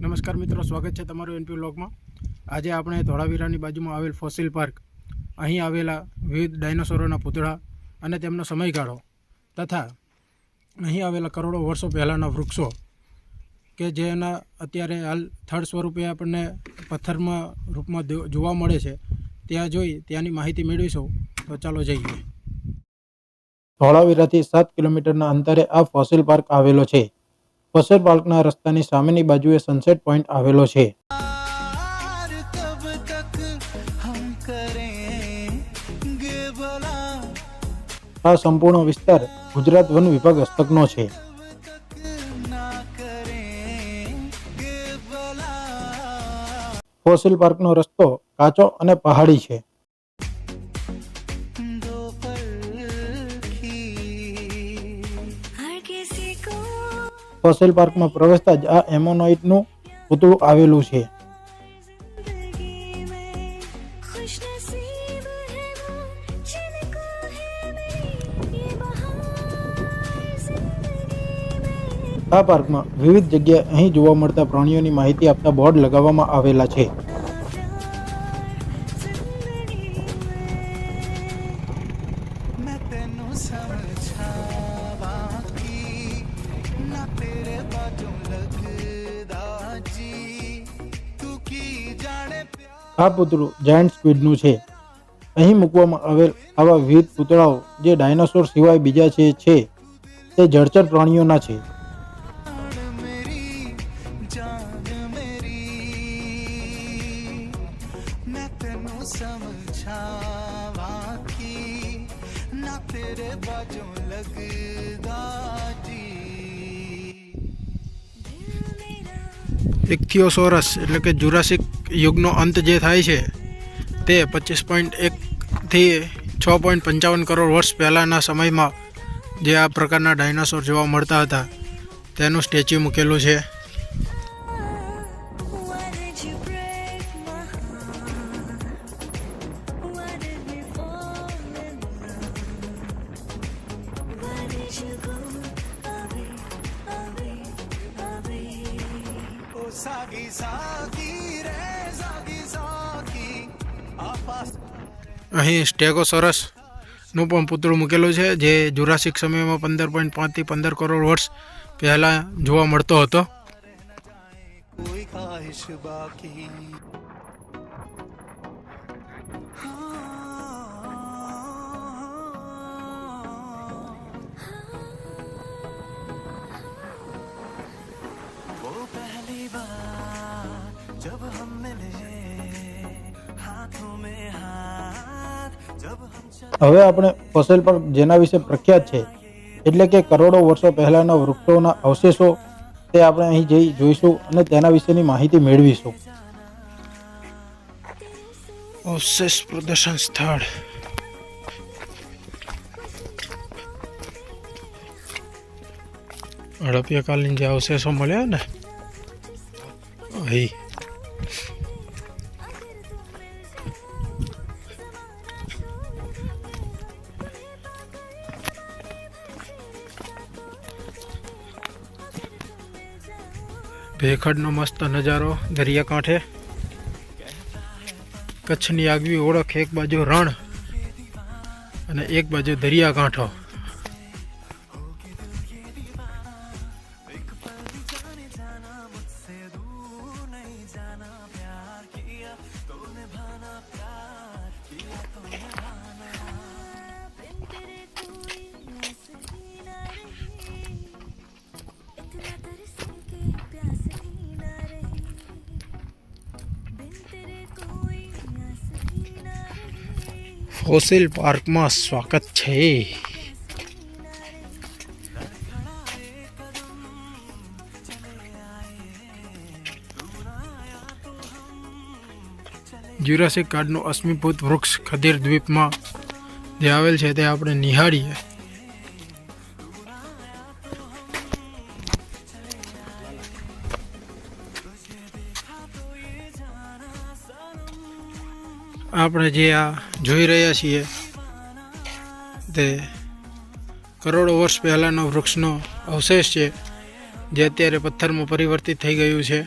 નમસ્કાર મિત્રો, સ્વાગત છે તમારું એનપી બ્લોગમાં આજે આપણે ધોળાવીરાની બાજુમાં આવેલ ફોસિલ પાર્ક, અહીં આવેલા વિવિધ ડાયનોસોરોના પૂતળા અને તેમનો સમયગાળો તથા અહીં આવેલા કરોડો વર્ષો પહેલાંના વૃક્ષો કે જેના અત્યારે હાલ થર્ડ સ્વરૂપે આપણને પથ્થરમાં રૂપમાં જોવા મળે છે, ત્યાં જોઈ ત્યાંની માહિતી મેળવીશું. તો ચાલો જઈએ. ધોળાવીરાથી સાત કિલોમીટરના અંતરે આ ફોસિલ પાર્ક આવેલો છે. વસેર પાર્કના રસ્તાની સામેની બાજુએ સનસેટ પોઈન્ટ આવેલો છે. આ સંપૂર્ણ વિસ્તાર ગુજરાત વન વિભાગ હસ્તકનો છે. ફોસિલ પાર્કનો રસ્તો કાચો અને પહાડી છે. ફોસેલ પાર્કમાં પ્રવેશતા જ આ એમોનોઇટનું પૂતળું આવેલું છે. આ પાર્કમાં વિવિધ જગ્યાએ અહીં જોવા મળતા પ્રાણીઓની માહિતી આપતા બોર્ડ લગાવવામાં આવેલા છે. આ પૂતળું જાયન્ટ સ્ક્વિડનું છે. અહીં મૂકવામાં આવેલ આવા વિવિધ પૂતળાઓ જે ડાયનાસોર સિવાય બીજા છે, તે જળચર પ્રાણીઓના છે. ઇક્થિયોસોરસ એટલે કે જુરાસિક યુગનો અંત જે થાય છે, તે પચીસ પોઈન્ટ એકથી છ પોઈન્ટ પંચાવન કરોડ વર્ષ પહેલાંના સમયમાં જે આ પ્રકારના ડાયનાસોર જોવા મળતા હતા, તેનું સ્ટેચ્યુ મૂકેલું છે. સાગી સાગી રે સાગી સાગી આપાસ અહીં સ્ટેગોસોરસનું પણ પુતળું મૂકેલું છે જે જુરાસિક સમયમાં પંદર પોઈન્ટ પાંચથી પંદર કરોડ વર્ષ પહેલાં જોવા મળતો હતો. હવે આપણે ફોસિલ પણ જેના વિશે પ્રખ્યાત છે, એટલે કે કરોડો વર્ષો પહેલાંના વૃક્ષોના અવશેષો તે આપણે અહીં જઈ જોઈશું અને તેના વિશેની માહિતી મેળવીશું. અવશેષ પ્રદર્શન સ્થળ. હડપ્યાકાલીન જે અવશેષો મળ્યા ને, અહીં. ભેખડનો મસ્ત નજારો દરિયાકાંઠે. કચ્છની આગવી ઓળખ એક બાજુ રણ અને એક બાજુ દરિયાકાંઠો. ફોસિલ પાર્કમાં સ્વાગત છે. જ્યુરાસિક કાર્ડનું અશ્મિભૂત વૃક્ષ ખદીર દ્વીપમાં જે આવેલ છે તે આપણે નિહાળીએ. આપણે જે આ જોઈ રહ્યા છીએ. તે કરોડો વર્ષ પહેલાંનો વૃક્ષનો અવશેષ છે, જે અત્યારે પથ્થરમાં પરિવર્તિત થઈ ગયું છે.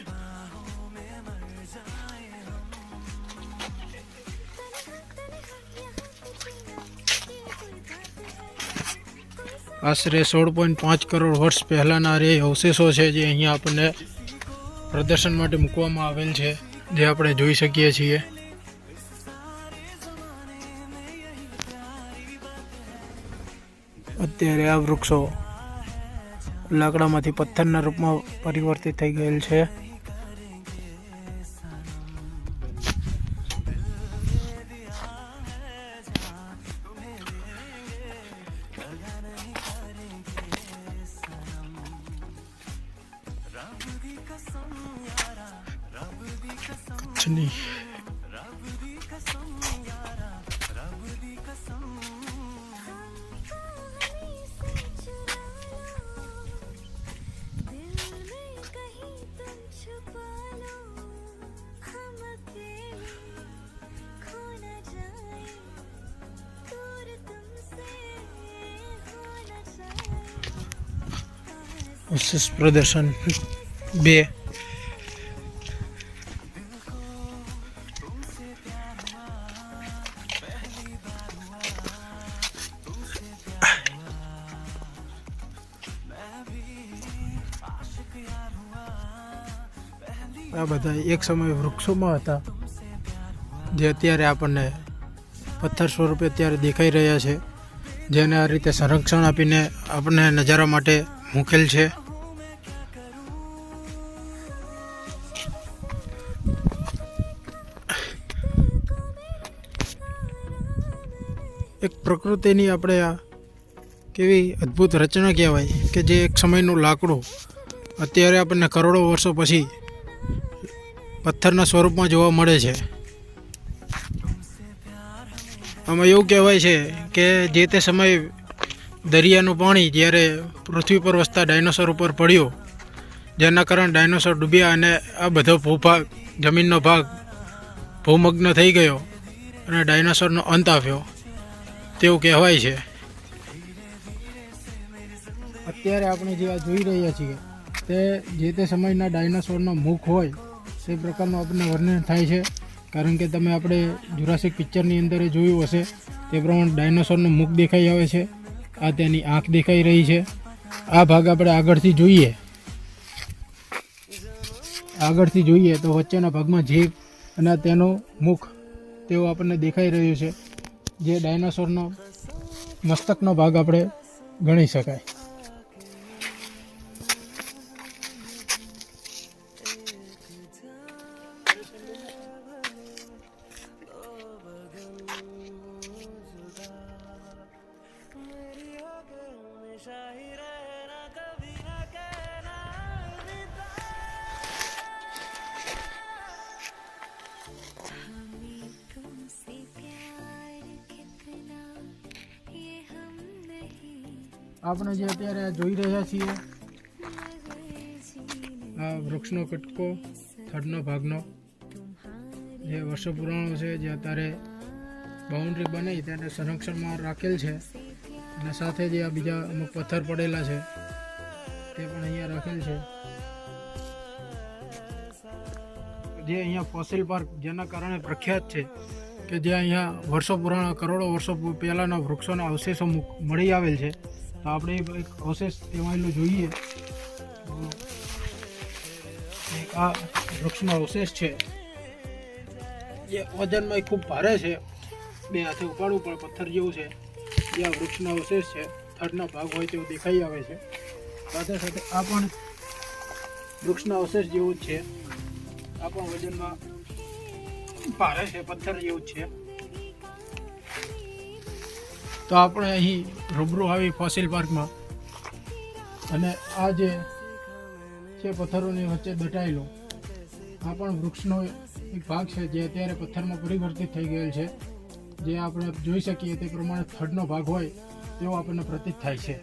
આશરે સોળ પોઈન્ટ પાંચ કરોડ વર્ષ પહેલાંના રે અવશેષો છે, જે અહીંયા આપણને પ્રદર્શન માટે મૂકવામાં આવેલ છે, જે આપણે જોઈ શકીએ છીએ. અત્યારે આ વૃક્ષો લાકડામાંથી પથ્થરના રૂપમાં પરિવર્તિત થઈ ગયેલ છે. કચ્છની અવશેષ પ્રદર્શન બે આ બધા એક સમયે વૃક્ષોમાં હતા, જે અત્યારે આપણને પથ્થર સ્વરૂપે અત્યારે દેખાઈ રહ્યા છે, જેને આ રીતે સંરક્ષણ આપીને આપણને નજારા માટે મૂકેલ છે. પ્રકૃતિની આપણે આ કેવી અદ્ભુત રચના કહેવાય કે જે એક સમયનું લાકડું અત્યારે આપણને કરોડો વર્ષો પછી પથ્થરના સ્વરૂપમાં જોવા મળે છે. આમાં એવું કહેવાય છે કે જે તે સમયે દરિયાનું પાણી જ્યારે પૃથ્વી પર વસતા ડાયનોસોર ઉપર પડ્યો, જેના કારણે ડાયનોસોર ડૂબ્યા અને આ બધો ભૂભાગ, જમીનનો ભાગ ભૂમગ્ન થઈ ગયો અને ડાયનોસોરનો અંત આવ્યો. તેવું કહેવાય છે. અત્યારે આપણે જે આ જોઈ રહ્યા છીએ, તે જે તે સમયના ડાયનોસોરનો મુખ હોય, તે પ્રકારનું આપણને વર્ણન થાય છે. કારણ કે તમે આપણે જુરાસિક પિક્ચરની અંદર જોયું હશે, તે પ્રમાણે ડાયનાસોરનું મુખ દેખાઈ આવે છે, આ તેની આંખ દેખાઈ રહી છે. આ ભાગ આપણે આગળથી જોઈએ. આગળથી જોઈએ તો વચ્ચેના ભાગમાં જીભ અને તેનું મુખ તેઓ આપણને દેખાઈ રહ્યું છે. જે ડાયનાસોરનો મસ્તકનો ભાગ આપણે ગણી શકાય. આપણે જે અત્યારે જોઈ રહ્યા છીએ, આ વૃક્ષનો કટકો, થડનો ભાગનો, જે વર્ષો પુરાણો છે, જે અત્યારે બાઉન્ડ્રી બની ત્યારે સંરક્ષણમાં રાખેલ છે. અને સાથે જે આ બીજા અમુક પથ્થર પડેલા છે, તે પણ અહીંયા રાખેલ છે. જે અહીંયા ફોસિલ પાર્ક જેના કારણે પ્રખ્યાત છે કે જે અહીંયા વર્ષો પુરાણા કરોડો વર્ષો પહેલાંના વૃક્ષોના અવશેષો મળી આવેલ છે. તો આપણે એક અવશેષ તેમાં જોઈએ. એક આ વૃક્ષનો અવશેષ છે. જે વજનમાં ખૂબ ભારે છે. બે હાથે ઉપાડવું પણ પથ્થર જેવું છે. જે આ વૃક્ષનો અવશેષ છે. થડના ભાગ હોય તેવું દેખાઈ આવે છે. સાથે સાથે આ પણ વૃક્ષના અવશેષ જેવું જ છે. આ પણ વજનમાં ભારે છે, પથ્થર જેવું જ છે. તો આપણે અહીં રૂબરૂ આવી ફોસિલ પાર્કમાં. અને આ જે છે પથ્થરોની વચ્ચે દટાયેલો, આ પણ વૃક્ષનો એક ભાગ છે જે અત્યારે પથ્થરમાં પરિવર્તિત થઈ ગયેલ છે. જે આપણે જોઈ શકીએ તે પ્રમાણે થડનો ભાગ હોય તેવો આપણને પ્રતીત થાય છે.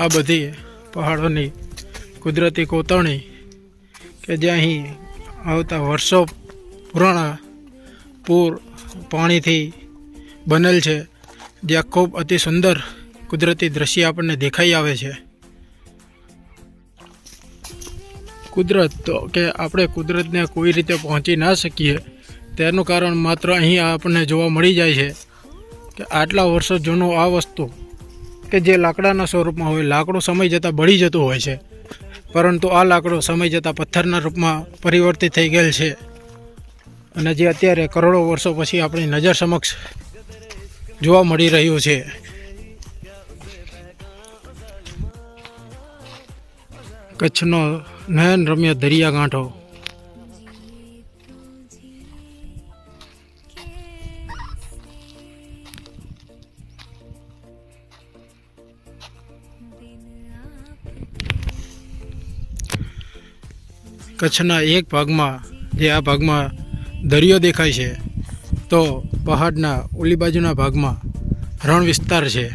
આ બધી પહાડોની કુદરતી કોતરણી કે જે અહીં આવતા વર્ષો પુરાણા પૂર પાણીથી બનેલ છે. જે ખૂબ અતિ સુંદર કુદરતી દ્રશ્ય આપણને દેખાઈ આવે છે. કુદરત તો કે આપણે કુદરતને કોઈ રીતે પહોંચી ના શકીએ, તેનું કારણ માત્ર અહીં આપણને જોવા મળી જાય છે કે આટલા વર્ષો જૂનું આ વસ્તુ કે જે લાકડાના સ્વરૂપમાં હોય, લાકડું સમય જતાં બળી જતું હોય છે. પરંતુ આ લાકડું સમય જતાં પથ્થરના રૂપમાં પરિવર્તિત થઈ ગયેલ છે. અને જે અત્યારે કરોડો વર્ષો પછી આપણી નજર સમક્ષ જોવા મળી રહ્યું છે. કચ્છનો નયન રમ્ય દરિયાકાંઠો કચ્છના એક ભાગમાં, જે આ ભાગમાં દરિયો દેખાય છે, તો પહાડના ઓલી બાજુના ભાગમાં રણ વિસ્તાર છે.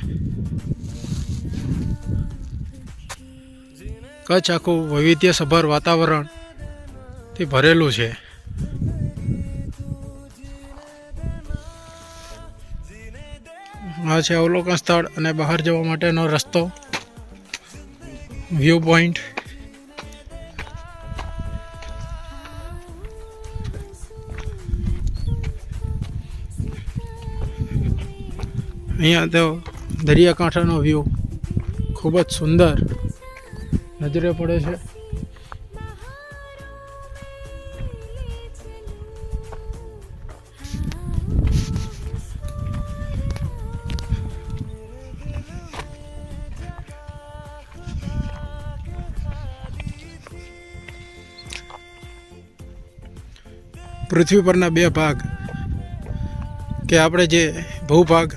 કચ્છ આખું વૈવિધ્યસભર વાતાવરણથી ભરેલું છે. આ છે અવલોકન સ્થળ અને બહાર જવા માટેનો રસ્તો વ્યૂ પોઈન્ટ અહીંયા તો દરિયાકાંઠાનો વ્યૂ ખૂબ જ સુંદર નજરે પડે છે. પૃથ્વી પરના બે ભાગ કે આપણે જે ભૂભાગ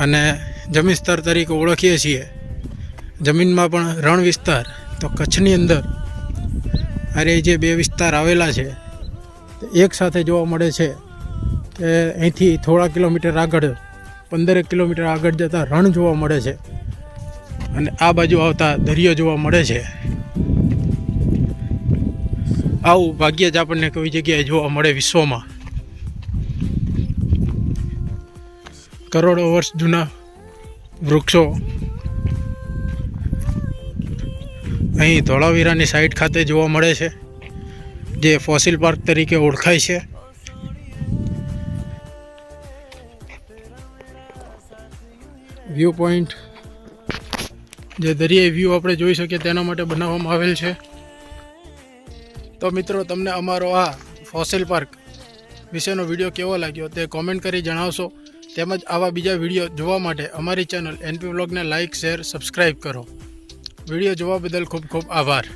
અને જમીન સ્તર તરીકે ઓળખીએ છીએ. જમીનમાં પણ રણ વિસ્તાર, તો કચ્છની અંદર અરે જે બે વિસ્તાર આવેલા છે એક સાથે જોવા મળે છે. કે અહીંથી થોડા કિલોમીટર આગળ, પંદરેક કિલોમીટર આગળ જતાં રણ જોવા મળે છે. અને આ બાજુ આવતા દરિયો જોવા મળે છે. આવું ભાગ્યે જ આપણને કોઈ જગ્યાએ જોવા મળે વિશ્વમાં. કરોડો વર્ષ જૂના વૃક્ષો અહીં ધોળાવીરાની સાઈડ ખાતે જોવા મળે છે, જે ફોસિલ પાર્ક તરીકે ઓળખાય છે. વ્યૂ પોઈન્ટ જે દરિયાઈ વ્યૂ આપણે જોઈ શકીએ તેના માટે બનાવવામાં આવેલ છે. તો મિત્રો, તમને અમારો આ ફોસિલ પાર્ક વિશેનો વીડિયો કેવો લાગ્યો તે કોમેન્ટ કરી જણાવશો. તેમજ આવા બીજા વીડિયો જોવા માટે અમારી ચેનલ એનપી બ્લોગને લાઇક, શેર સબસ્ક્રાઈબ કરો. વીડિયો જોવા બદલ ખૂબ ખૂબ આભાર.